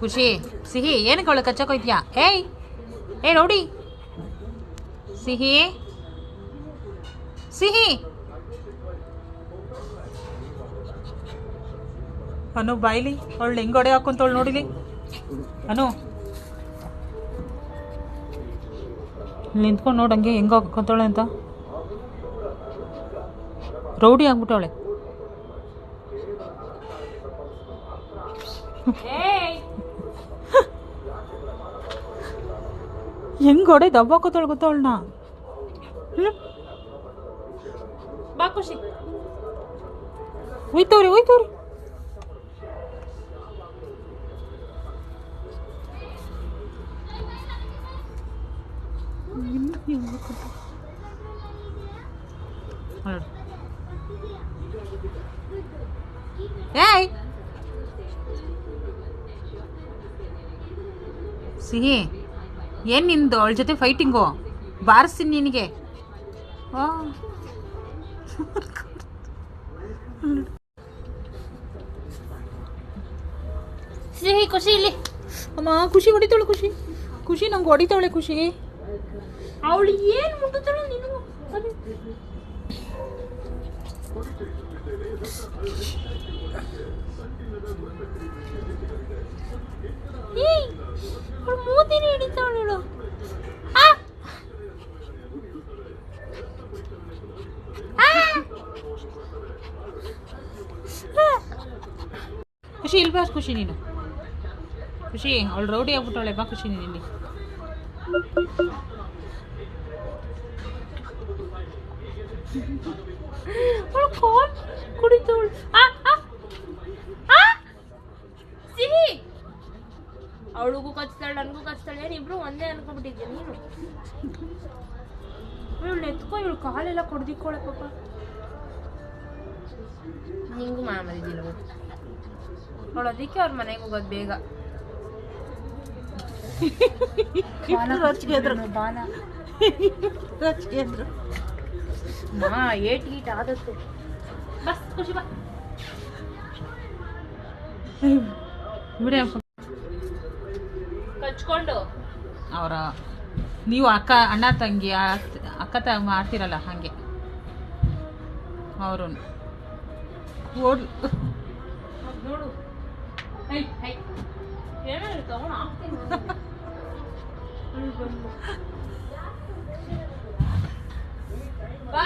ಖುಷಿ. ಸಿಹಿ, ಏನಕ್ಕೆ ಅವಳು ಕಚ್ಚಕೋಯ್ತೀಯಾ? ಏಯ್! ಏ ನೋಡಿ ಸಿಹಿ? ಸಿಹಿ! ಅನು, ಬಾಯ್ಲಿ, ಅವಳು ಹೆಂಗೊಡೆ ಹಾಕೊಂತವಳು ನೋಡಿಲಿ. ಅನು. ನಿಂತ್ಕೊಂಡು ನೋಡಂಗೆ ಹೆಂಗೆ ಹಾಕೊಂತವಳೆ ಅಂತ. ರೌಡಿ ಆಗ್ಬಿಟ್ಟವಳೆ. ಹೆಂಗ್ ಹೊಡೆ? ದಬ್ಬಾಕೋತಾಳೆ ಗೊತ್ತಾ ಅವಳನ್ನ ಬಾ ಖುಷಿ ಉಯ್ತವ್ರಿ ಉಯ್ತವ್ರಿ ಏಯ್. ಸಿಹಿ ಏನು ನಿಂದು? ಅವಳ ಜೊತೆ ಫೈಟಿಂಗು ಬಾರಿಸ್ತೀನಿ ನಿನಗೆ. ಓ ಸಿಹಿ ಖುಷಿ ಇಲ್ಲಿ. ಅಮ್ಮ ಖುಷಿ ಹೊಡಿತಾಳೆ ಖುಷಿ. ಖುಷಿ ನಂಗೆ ಹೊಡಿತಾಳೆ ಖುಷಿ. ಅವಳು ಏನು ಮುಟ್ಟುತ್ತಾಳೆ ನೀನು ಖುಷಿ ಇಲ್ವಾ ಖುಷಿ ನೀನು? ಖುಷಿ, ಅವಳು ರೌಡಿ ಆಗ್ಬಿಟ್ಟವಳೆ ಬಾ ಖುಷಿ ನೀನು ಇಲ್ಲಿ. ಕಾಲ್ ಕುಡಿತವಳು ಸಿಹಿ! ಅವಳಿಗೂ ಕಚ್ತಾಳೆ, ನನಗೂ ಕಚ್ತಾಳೆ ಏನಿಬ್ರು ಒಂದೇ ಅನ್ಕೊಂಡ್ಬಿಟ್ಟಿದ್ದೆ ನೀನು? ಇವಳು ಎತ್ಕೊ, ಇವಳು ಕಾಲೆಲ್ಲ ಕೊಡ್ದಿಕ್ಕೋಳೆ ಪಾಪ. ನಿಂಗೂ ಮಾಮದಿದ್ದಿಲ್ಲ ಅದಕ್ಕೆ ಅವ್ರ ಮನೆಗೆ ಹೋಗೋದು ಬೇಗ. ಮಾ ಏಟ್ ಗೀಟ್ ಆದತ್ತು ಬಸ್ ಖುಷಿ ಬಾ. ಕಚ್ಕೊಂಡು. ಅವರ ನೀವು ಅಕ್ಕ ಅಣ್ಣ ತಂಗಿ ಅಕ್ಕ ತ ಮಾಡ್ತಿರಲ್ಲ ಹಾಗೆ. ಅವರು ಓಡ್ ನೋಡು ಹೈ ಹೈ ಏನಾದ್ರು ತಗೊಂಡು ಹಾಕ್ತೀನಿ ಬಾ